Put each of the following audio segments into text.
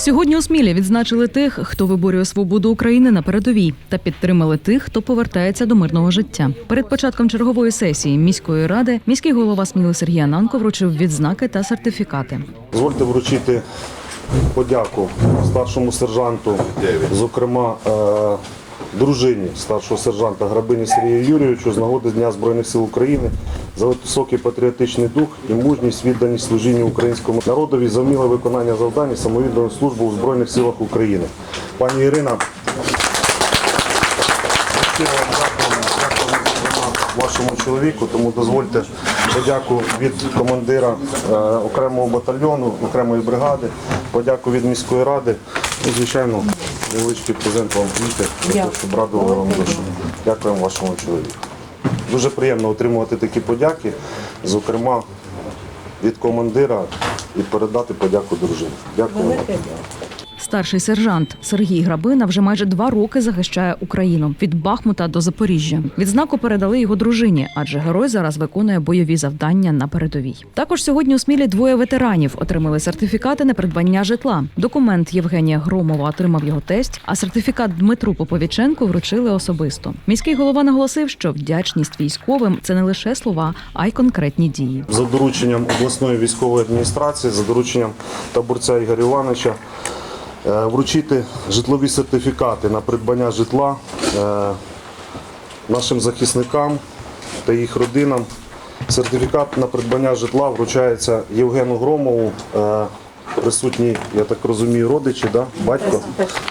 Сьогодні у Смілі відзначили тих, хто виборює свободу України на передовій, та підтримали тих, хто повертається до мирного життя. Перед початком чергової сесії міської ради міський голова Сміли Сергій Ананко вручив відзнаки та сертифікати. Дозвольте вручити подяку старшому сержанту, зокрема е, дружині старшого сержанта Грабині Сергію Юрійовичу з нагоди Дня Збройних сил України за високий патріотичний дух і мужність відданість служінню українському народові за вміле виконання завдань і службу у Збройних силах України. Пані Ірина, вашому чоловіку, тому дозвольте подяку від командира е, окремого батальйону, окремої бригади, подяку від міської ради. І, звичайно, невеличкий презент вам квіти, щоб радували вам душу. Дякуємо вашому чоловіку. Дуже приємно отримувати такі подяки, зокрема від командира і передати подяку дружині. Дякую. Старший сержант Сергій Грабина вже майже два роки захищає Україну від Бахмута до Запоріжжя. Відзнаку передали його дружині, адже герой зараз виконує бойові завдання на передовій. Також сьогодні у Смілі двоє ветеранів отримали сертифікати на придбання житла. Документ Євгенія Громова отримав його тесть, а сертифікат Дмитру Поповіченку вручили особисто. Міський голова наголосив, що вдячність військовим це не лише слова, а й конкретні дії. за дорученням обласної військової адміністрації, за дорученням таборця Ігоря Івановича, вручити житлові сертифікати на придбання житла е, нашим захисникам та їх родинам. Сертифікат на придбання житла вручається Євгену Громову, е, присутній, я так розумію, родичі, да? батько,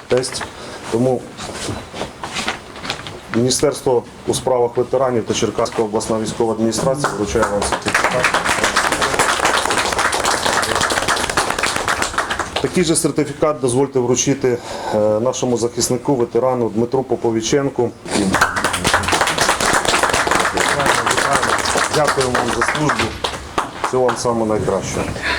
тесть. Тому Міністерство у справах ветеранів та Черкаська обласна військова адміністрація вручає вам сертифікат. Такий же сертифікат дозвольте вручити е, нашому захиснику, ветерану Дмитру Поповіченку. Дякую вам за службу. Всього вам саме найкращого.